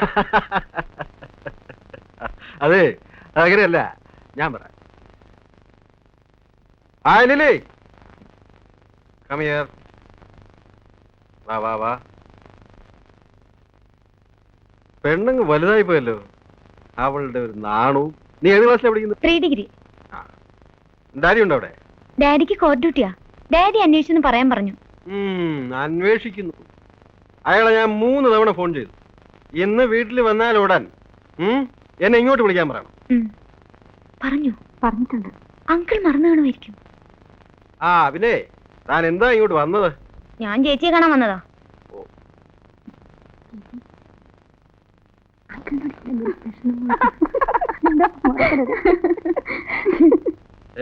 അതെ അങ്ങനെയല്ല ഞാൻ പറ. ആയില്ലേ ലിലി. കമിയർ വാ വാ വാ. പെണ്ണങ്ങ് വലുതായി പോയല്ലോ. അവളുടെ ഒരു നാണവും നീ ഏത് ക്ലാസ്സിലാണ് പഠിക്കുന്നത്? ത്രീ ഡിഗ്രി ഡാഡി ഉണ്ടോ അവിടെ? ഡാഡിക്ക് കോർട്ട് ഡ്യൂട്ടിയാ ഡാഡി അന്വേഷിച്ചെന്ന് പറയാൻ പറഞ്ഞു. ഉം, അന്വേഷിക്കുന്നു. അയാളെ ഞാൻ മൂന്ന് തവണ ഫോൺ ചെയ്തു. ഇന്ന് വീട്ടിൽ വന്നാൽ ഉടൻ എന്നെ ഇങ്ങോട്ട് വിളിക്കാൻ പറയണം. പറഞ്ഞു. പറഞ്ഞിട്ടുണ്ട്. അങ്കിൾ മറന്നു കാണുമായിരിക്കും. ആ പിന്നെ താൻ എന്താ ഇങ്ങോട്ട് വന്നത്? ഞാൻ ചേച്ചിയെ കാണാൻ വന്നതാ.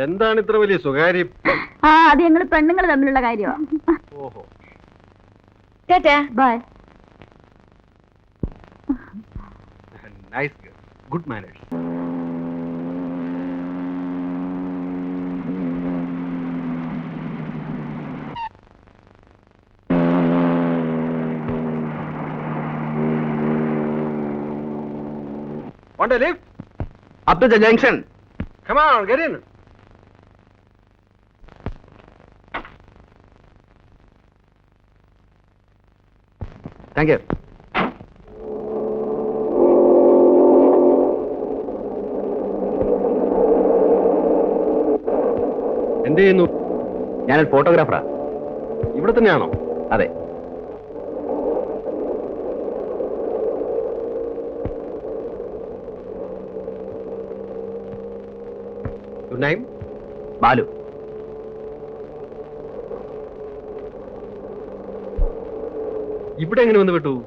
എന്താണ് ഇത്ര വലിയ സ്വകാര്യം? ആ അത് ഞങ്ങൾ പെണ്ണുങ്ങൾ തമ്മിലുള്ള കാര്യമാണ് ഓഹോ. Tata nice girl good manage Want to leave? Up to the junction. Come on, get in. Thank you. എന്ത് ചെയ്യുന്നു? ഞാനൊരു ഫോട്ടോഗ്രാഫറാ. ഇവിടെ തന്നെയാണോ? അതെ. നൈം ബാലു. ഇവിടെ എങ്ങനെ വന്ന് വിട്ടു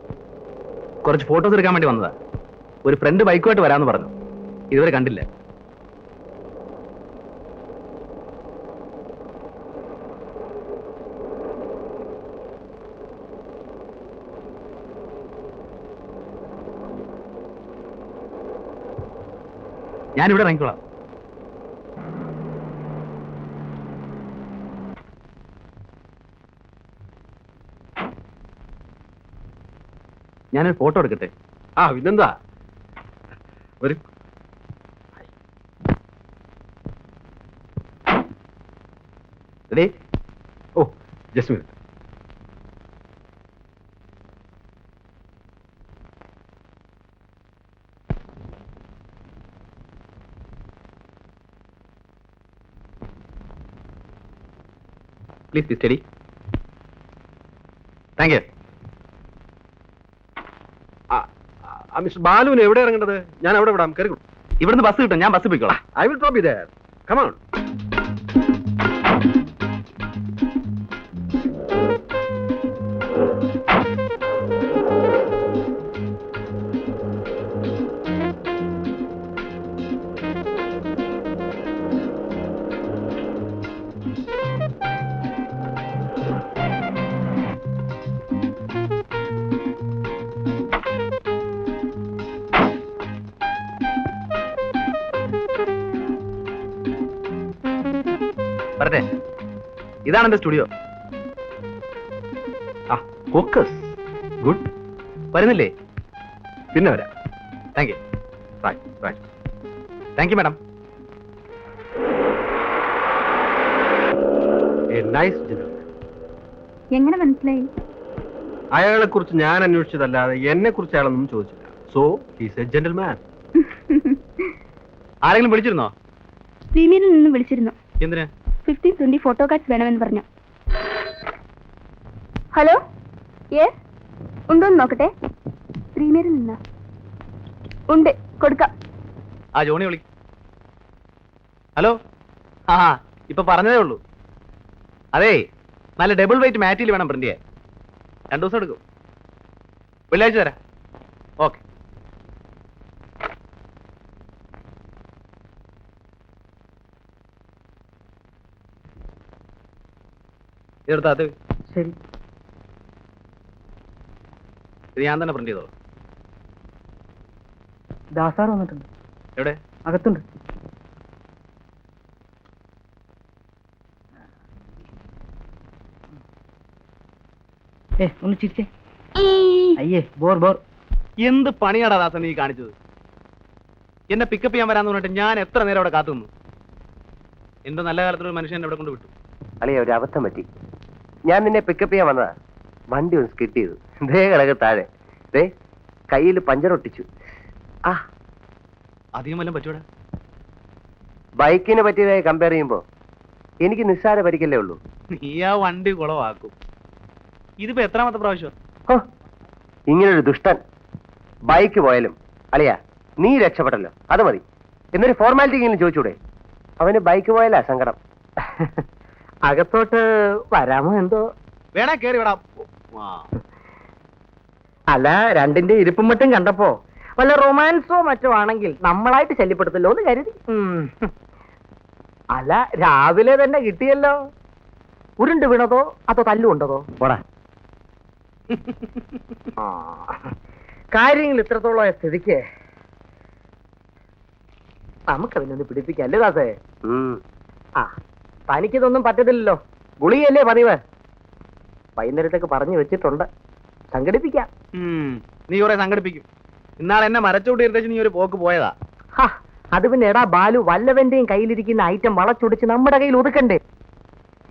കുറച്ച് ഫോട്ടോസ് എടുക്കാൻ വേണ്ടി വന്നതാ. ഒരു ഫ്രണ്ട് ബൈക്കുമായിട്ട് വരാമെന്ന് പറഞ്ഞു. ഇതുവരെ കണ്ടില്ല. ഞാനിവിടെ ഇറങ്ങിക്കോളാം ഞാനൊരു ഫോട്ടോ എടുക്കട്ടെ? ആ പിന്നെന്താ? ഒരു അതെ ഓ just minute. Please be steady thank you mister ബാലുവിന് എവിടെ ഇറങ്ങേണ്ടത്? ഞാൻ അവിടെ വിടാം. കയറി ഇവിടുന്ന് ബസ് കിട്ടും. ഞാൻ ബസ് പോയിക്കോളാം. I will drop you there come ഇതാണ് എന്റെ സ്റ്റുഡിയോ. ആ ഫോക്കസ് ഗുഡ്. വരുന്നില്ലേ? പിന്നെ വരാം. Thank you thank you madam എങ്ങനെ മനസ്സിലായി? അയാളെ കുറിച്ച് ഞാൻ അന്വേഷിച്ചതല്ലാതെ എന്നെ കുറിച്ച് അയാളൊന്നും ചോദിച്ചില്ല. സോ ഹീസ് എ ജെന്റിൽമാൻ ആരെങ്കിലും വിളിച്ചിരുന്നോ? പ്രീമിയറിൽ നിന്ന് വിളിച്ചിരുന്നു. എന്തിന്? ഫിഫ്റ്റീൻ ട്വന്റി ഫോട്ടോ കാർഡ്സ് വേണമെന്ന് പറഞ്ഞു. ഹലോ യെസ് ഉണ്ടോന്ന് നോക്കട്ടെ? പ്രീമിയറിൽ നിന്ന്. ഉണ്ട്. കൊടുക്കാം. ആ ജോണി ഹലോ ആ ഇപ്പൊ പറഞ്ഞതേ ഉള്ളൂ. അതെ നല്ല ഡബിൾ വെയിറ്റ് മാറ്റിൽ വേണം പ്രിന്റ് ചെയ്യാൻ രണ്ടു ദിവസം എടുക്കും. വെള്ളിയാഴ്ച തരാം. ഓക്കെ അത്. ശരി. ഇത് ഞാൻ തന്നെ പ്രിന്റ് ചെയ്തോ ദാസാർ വന്നിട്ടുണ്ട്. എവിടെ? അകത്തുണ്ട്. ഏ ഒന്ന് ചിരിച്ചേ. അയ്യേ ബോർ ബോർ. എന്ത് പണിയാടാ ദാസൻ നീ കാണിച്ചത്? എന്നെ പിക്കപ്പ് ചെയ്യാൻ വരാന്ന് പറഞ്ഞിട്ട് ഞാൻ എത്ര നേരം അവിടെ കാത്തു നിന്നു എന്റെ നല്ല കാലത്തൊരു മനുഷ്യൻ എന്നെ ഇവിടെ കൊണ്ട് വിട്ടു. അളിയ ഒരു അബദ്ധം പറ്റി. ഞാൻ നിന്നെ പിക്കപ്പ് ചെയ്യാൻ വന്നതാ. വണ്ടി ഒന്ന് സ്കിട്ട് ചെയ്തു. ദേ കിടക്ക് താഴെ. ദേ കയ്യിൽ പഞ്ചർ ഒട്ടിച്ചു. ആ. അധികം വല്ലതും പറ്റൂടാ? ബൈക്കിനെ പറ്റിയതായി കമ്പയർ ചെയ്യുമ്പോ എനിക്ക് നിസ്സാര പരിക്കല്ലേ ഉള്ളൂ. നീ ആ വണ്ടി കുളവാക്കും. ഇതിപ്പോ എത്രാമത്തെ പ്രാവശ്യം? ഇങ്ങനൊരു ദുഷ്ടൻ. ബൈക്ക് പോയാലും അല്ലയാ നീ രക്ഷപ്പെട്ടല്ലോ അത് മതി. എന്നൊരു ഫോർമാലിറ്റി എങ്കിലും ചോദിച്ചൂടെ? അവന് ബൈക്ക് പോയാലാ സങ്കടം. അകത്തോട്ട് വരാമോ എന്തോ? വേണ കേറി വിടാം. അല്ല രണ്ടിന്റെ ഇരിപ്പും മറ്റും കണ്ടപ്പോ വല്ല റൊമാൻസോ മറ്റോ ആണെങ്കിൽ നമ്മളായിട്ട് ശല്യപ്പെടുത്തല്ലോ എന്ന് കരുതി. അല്ല രാവിലെ തന്നെ കിട്ടിയല്ലോ. ഉരുണ്ട് വീണതോ? അതോ തല്ലുണ്ടതോ പോടാ. കാര്യങ്ങൾ ഇത്രത്തോളം ആയ സ്ഥിതിക്ക് നമുക്കതിനൊന്ന് പിടിപ്പിക്കാം അല്ലേ ദാസേ? ആ. തനിക്കിതൊന്നും പറ്റത്തില്ലല്ലോ. ഗുളിയല്ലേ പതിവ്. വൈകുന്നേരത്തേക്ക് പറഞ്ഞു വെച്ചിട്ടുണ്ട്. സംഘടിപ്പിക്കാം. നീ കുറെ സംഘടിപ്പിക്കും. ഇന്നാളെ എന്നെ നീ ഒരു പോക്ക് പോയതാ. ഹാ, അത് പിന്നെ എടാ ബാലു വല്ലവന്റെയും കയ്യിലിരിക്കുന്ന ഐറ്റം വളച്ചൊടിച്ച് നമ്മുടെ കയ്യിൽ ഒതുക്കണ്ടേ?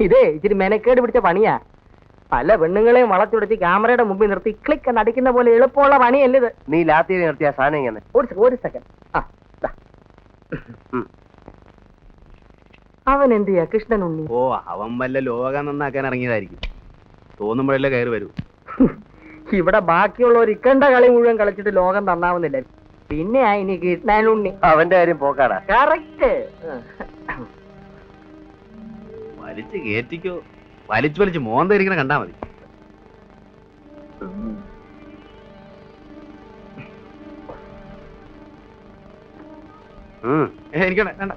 ഇതേ ഇച്ചിരി മെനക്കേട് പിടിച്ച പണിയാ. പല പെണ്ണുങ്ങളെയും വളച്ചൊടിച്ച് ക്യാമറയുടെ മുമ്പിൽ നിർത്തി ക്ലിക്ക് എന്ന് അടിക്കുന്ന പോലെ എളുപ്പമുള്ള പണിയല്ലേ ഇത്? നീ ലാത്തി നിർത്തിയാ സാധനം ഇങ്ങനെ. ഒരു ഒരു സെക്കൻഡ് ആ. അവൻ എന്ത് ചെയ്യാ കൃഷ്ണൻ ഉണ്ണി ഓ അവൻ വല്ല ലോകം നന്നാക്കാൻ ഇറങ്ങിയതായിരിക്കും. തോന്നുമ്പോഴല്ലേ കയറി വരൂ. ഇവിടെ ബാക്കിയുള്ളവർ ഇക്കണ്ട കളി മുഴുവൻ കളിച്ചിട്ട് ലോകം തന്നാവുന്നില്ല പിന്നെ ഇനി കൃഷ്ണൻ ഉണ്ണി അവന്റെ കാര്യം പോക്കാടാ. കറക്റ്റ് വലിച്ചു കേറ്റിക്കോ. വലിച്ചു വലിച്ചു മോന്ത ഇരിക്കണ കണ്ടാ മതി. ഉം. ഏ, എനിക്ക് വേണ്ട,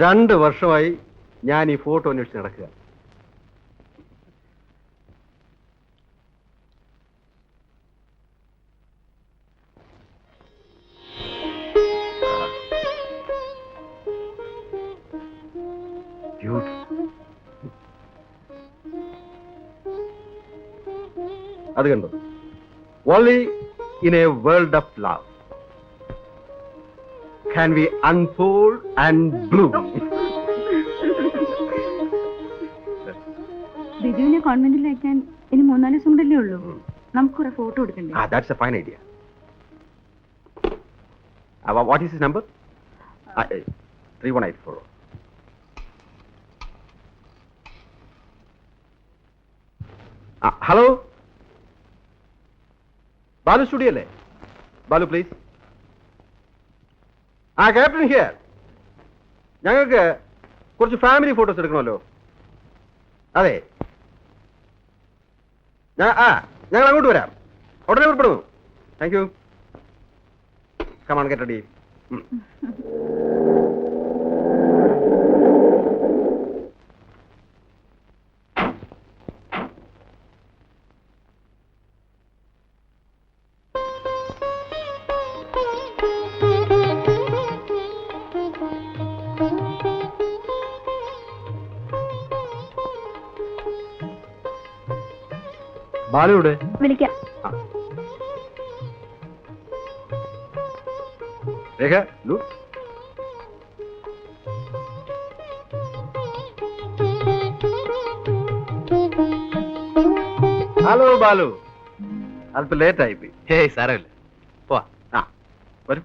രണ്ട് വർഷമായി ഞാൻ ഈ ഫോട്ടോ അന്വേഷിച്ച് നടക്കുക. അത് കണ്ടോ? Only in a world of love can we unfold and bloom. ബിജുവിനെ കോൺവെന്റിൽ അയക്കാൻ ഇനി മൂന്നാൽ ദിവസം കൂടല്ലേ ഉള്ളൂ നമുക്ക് കുറെ ഫോട്ടോ എടുക്കണ്ടേ ah, that's a fine idea. Uh, wha- what is his number? Uh. Uh, hello. Balu studio അല്ലേ ബാലു പ്ലീസ് ആ ക്യാപ്റ്റൻ ഹിയർ ഞങ്ങൾക്ക് കുറച്ച് ഫാമിലി ഫോട്ടോസ് എടുക്കണമല്ലോ. അതെ. ആ ഞങ്ങൾ അങ്ങോട്ട് വരാം. ഉടനെ പുറപ്പെടുന്നു thank you come on get ബാലുവിടെ വിളിക്കാം. രേഖ ലു. ഹലോ ബാലു. അല്പം ലേറ്റ് പോയി ഹേയ് സാരമില്ല. പോവാ. ആ വരും.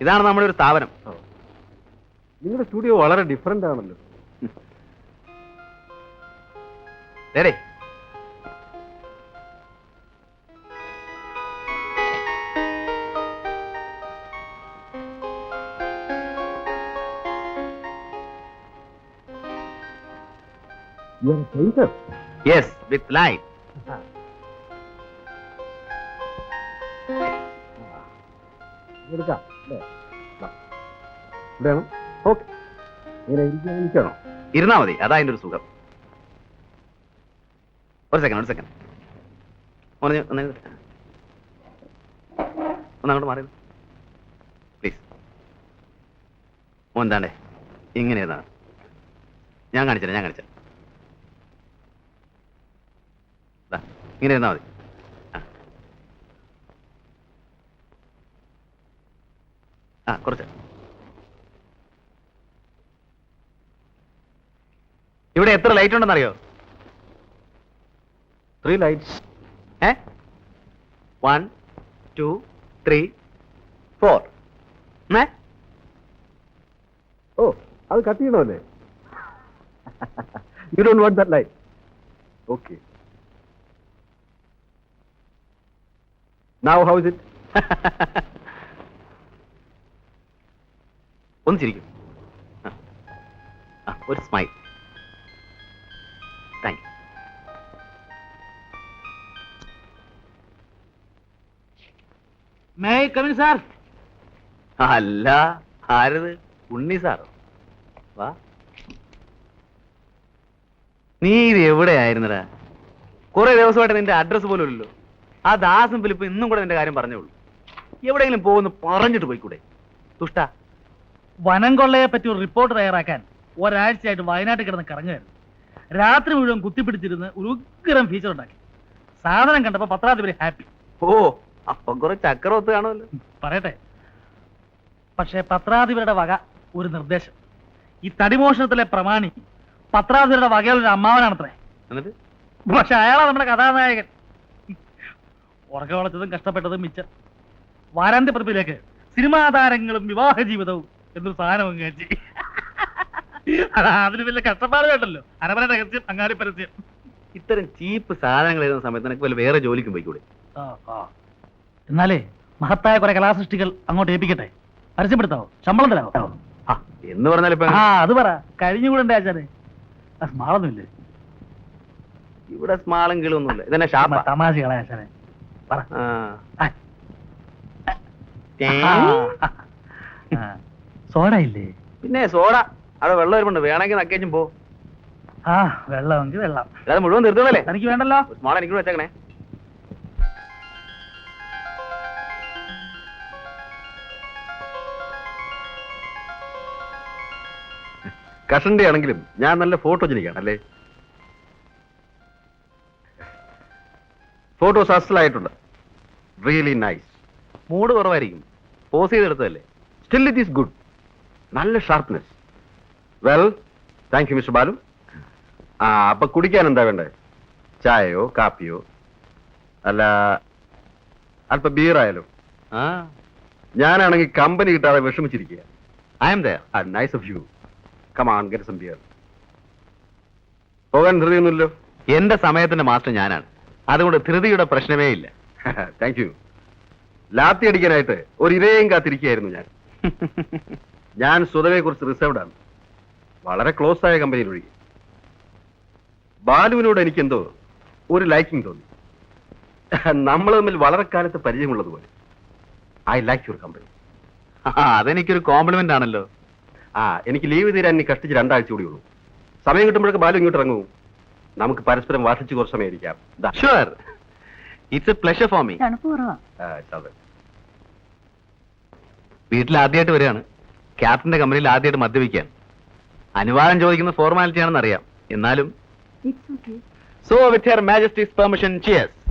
ഇതാണ് നമ്മുടെ ഒരു സ്ഥാപനം. നിങ്ങളുടെ സ്റ്റുഡിയോ വളരെ ഡിഫറെന്റ് ആണല്ലോ. ഡേടേ യെസ് വിത്ത് ലൈൻ എടുക്കാം അല്ലേ? ഇവിടെയാണോ. ഓക്കെ. ഇങ്ങനെ ഇരിക്കാൻ ഇരിക്കണോ ഇരുന്നാ മതി. അതാ അതിന്റെ ഒരു സുഖം. ഒരു സെക്കൻഡ് ഒരു സെക്കൻഡ് ഒന്ന് ഒന്ന് ഒന്നങ്ങോട്ട് മാറി. പ്ലീസ് മോൻ താണ്ടേ ഇങ്ങനെ ഞാൻ കാണിച്ചത് ഞാൻ കാണിച്ചത് ഇങ്ങനെ ഇരുന്നാ മതി. ആ കുറച്ച്. ഇവിടെ എത്ര ലൈറ്റ് ഉണ്ടെന്ന് അറിയോ ത്രീ ലൈറ്റ്സ് ഏ? വൺ ടു ത്രീ ഫോർ ഏ? ഓ അത് cut ചെയ്യണമല്ലേ? You don't want that light okay now how is it ഒന്ന് ചിരിക്കും. ഒരു സ്മൈൽ മേ കമിൻ സാർ അല്ല ആരത്? ഉണ്ണി സാറോ വാ. നീ ഇത് എവിടെയായിരുന്നടാ? കുറെ ദിവസമായിട്ട് നിന്റെ അഡ്രസ് പോലും ഇല്ലല്ലോ. ആ ദാസും ഫിലിപ്പ് ഇന്നും കൂടെ നിന്റെ കാര്യം പറഞ്ഞോളൂ എവിടെയെങ്കിലും പോകുന്നു പറഞ്ഞിട്ട് പോയിക്കൂടെ? തുഷ്ട വനം കൊള്ളയെ പറ്റി ഒരു റിപ്പോർട്ട് തയ്യാറാക്കാൻ ഒരാഴ്ചയായിട്ട് വയനാട്ടിൽ കിടന്ന് കറങ്ങുകയായിരുന്നു. രാത്രി മുഴുവൻ കുത്തിപ്പിടിച്ചിരുന്ന് ഒരു ഉഗ്രം ഫീച്ചർ ഉണ്ടാക്കി. സാധനം കണ്ടപ്പോ പത്രാധിപരി ഹാപ്പി ഓ അപ്പൊ കുറെ ചക്രവത്ത് കാണുമല്ലോ. പറയട്ടെ. പക്ഷേ പത്രാധിപരുടെ വക ഒരു നിർദ്ദേശം. ഈ തടിമോഷണത്തിലെ പ്രമാണി പത്രാധിപരുടെ വകയുള്ള അമ്മാവനാണത്രേ. എന്നിട്ട്? പക്ഷെ അയാളാ നമ്മുടെ കഥാനായകൻ. ഉറക്ക വളച്ചതും കഷ്ടപ്പെട്ടതും മിച്ചം. വാരാന്ത്യപ്പതിപ്പിലേക്ക് സിനിമാ താരങ്ങളും വിവാഹ ജീവിതവും എന്നൊരു സാധനം കയറ്റി അതിന് വലിയ കഷ്ടപ്പാട് കേട്ടല്ലോ അരമന രഹസ്യം അങ്ങാടി പരസ്യം. ഇത്തരം ചീപ്പ് സാധനങ്ങൾ എഴുതുന്ന സമയത്ത് നിനക്ക് വല്ല വേറെ ജോലിക്കും പോയിക്കൂടെ? ആ, ആ. എന്നാലേ മഹത്തായ കുറെ കലാസൃഷ്ടികൾ അങ്ങോട്ട് ഏൽപ്പിക്കട്ടെ? പരസ്യപ്പെടുത്താവോ? ശമ്പളം തരാവോ? എന്ന് പറഞ്ഞാൽ ആ അത് പറ. കഴിഞ്ഞുകൂടെ ആചാരെ സ്മാളൊന്നുമില്ലേ? ഇവിടെ സ്മാളും കിളൊന്നുമില്ല ഇതന്നെ ഷാപ്പ. തമാശകളെ പറ. സോഡ ഇല്ലേ? പിന്നെ സോഡ. അവിടെ വെള്ളം വരുമ്പുണ്ട് വേണമെങ്കിൽ നക്കേച്ചും പോ. ആ വെള്ളമെങ്കിൽ വെള്ളം. അല്ലാതെ മുഴുവൻ തീർത്തതല്ലേ? എനിക്ക് വേണ്ടല്ലോ? സ്മാൾ എനിക്ക് വെച്ചേക്കണേ. കഷന്റെ ആണെങ്കിലും ഞാൻ നല്ല ഫോട്ടോ ജനിക്കാണ് അല്ലേ? ഫോട്ടോസ് അസലായിട്ടുണ്ട്. റിയലി നൈസ് മൂഡ് കുറവായിരിക്കും. പോസ് ചെയ്തെടുത്തതല്ലേ? സ്റ്റിൽ ഇറ്റ് ഈസ് ഗുഡ് നല്ല sharpness well thank you mister Balu. ആ അപ്പൊ കുടിക്കാൻ എന്താ വേണ്ടേ? ചായയോ കാപ്പിയോ? അല്ല അല്പ ബിയറായാലോ ആ. ഞാനാണെങ്കിൽ കമ്പനി കിട്ടാതെ വിഷമിച്ചിരിക്കുക I am uh nice of you come on get some beer പോകാൻ ധൃതിയൊന്നുമില്ലോ എന്റെ സമയത്തിന്റെ മാസ്റ്റർ ഞാനാണ്. അതുകൊണ്ട് ധൃതിയുടെ പ്രശ്നമേ ഇല്ല. താങ്ക് യു ലാത്തി അടിക്കാനായിട്ട് ഒരു ഇരയും കാത്തിരിക്കുകയായിരുന്നു ഞാൻ. ഞാൻ സ്വതവെ കുറിച്ച് റിസർവ്ഡ് ആണ്. വളരെ ക്ലോസ് ആയ കമ്പനിയിൽ ഒഴികെ ബാലുവിനോട് എനിക്കെന്തോ ഒരു ലൈക്കിംഗ് തോന്നി. നമ്മൾ തമ്മിൽ വളരെ കാലത്ത് പരിചയമുള്ളതുപോലെ. ഐ ലൈക്ക് യുവർ കമ്പനി അതെനിക്കൊരു കോംപ്ലിമെന്റ് ആണല്ലോ. ആ എനിക്ക് ലീവ് തീരാൻ ഇനി കഷ്ടിച്ച് രണ്ടാഴ്ച കൂടി ഉള്ളൂ. സമയം കിട്ടുമ്പോഴൊക്കെ ബാലു ഇങ്ങോട്ട് ഇറങ്ങൂ. നമുക്ക് പരസ്പരം വാർഷിച്ച് കുറച്ച് സമയം ഇരിക്കാം. Sure it's a pleasure for me തണുപ്പ് കുറവാ. ആ, ചാവേ. വീട്ടിൽ ആദ്യമായിട്ട് വരികയാണ്. ക്യാപ്റ്റന്റെ കമ്പനിയിൽ ആദ്യമായിട്ട് മദ്യപിക്കാൻ. അനുവാദം ചോദിക്കുന്ന ഫോർമാലിറ്റി ആണെന്ന് അറിയാം. എന്നാലും so with her majesty's permission cheers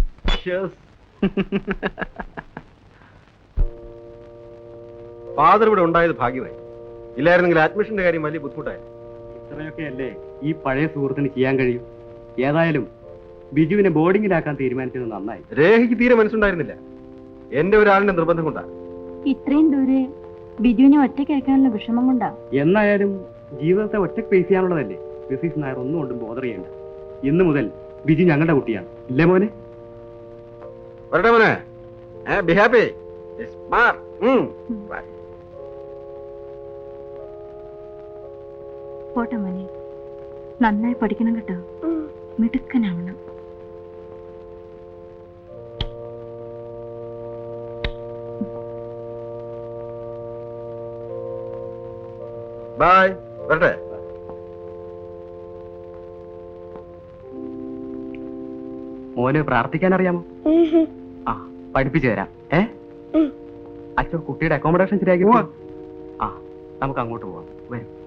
father ഇവിടെ ഉണ്ടായത് ഭാഗ്യമായി. ഇല്ലായിരുന്നെങ്കിൽ അഡ്മിഷന്റെ കാര്യം വലിയ ബുദ്ധിമുട്ടായി. ഇത്രയൊക്കെ അല്ലേ ഈ പഴയ സുഹൃത്തിന് ചെയ്യാൻ കഴിയും? ഏതായാലും ബിജുവിനെ ബോർഡിങ്ങിലാക്കാൻ തീരുമാനിച്ചത് നന്നായി. രേഖയ്ക്ക് തീരെ മനസ്സുണ്ടായിരുന്നില്ല. എന്റെ ഒരാളിന്റെ നിർബന്ധം കൊണ്ടാ. ഇത്രയും ദൂരെ ബിജുവിനെ ഒറ്റയ്ക്ക് അയക്കാനുള്ള വിഷമം കൊണ്ടാ? എന്നായാലും ജീവിതത്തെ ഒറ്റയ്ക്ക് ഫേസ് ചെയ്യാനുള്ളതല്ലേ? മിസീസ് നായർ ഒന്നും കൊണ്ടും ബോധർ ചെയ്യണ്ട. ഇന്ന് മുതൽ ബിജു ഞങ്ങളുടെ കുട്ടിയാണ്. ഇല്ലേ മോനെ? വരട്ടെ മോനെ. ബി ഹാപ്പി പോട്ടെ മോനെ. നന്നായി പഠിക്കണം കേട്ടോ. മിടുക്കനാവണം. ബൈ വരട്ടെ. മോന് പ്രാർത്ഥിക്കാൻ അറിയാമോ ആ പഠിപ്പിച്ചു തരാം. ഏ? അച്ഛൻ കുട്ടിയുടെ അക്കോമഡേഷൻ ശരിയാക്കി. ആ നമുക്ക് അങ്ങോട്ട് പോവാം. വരും.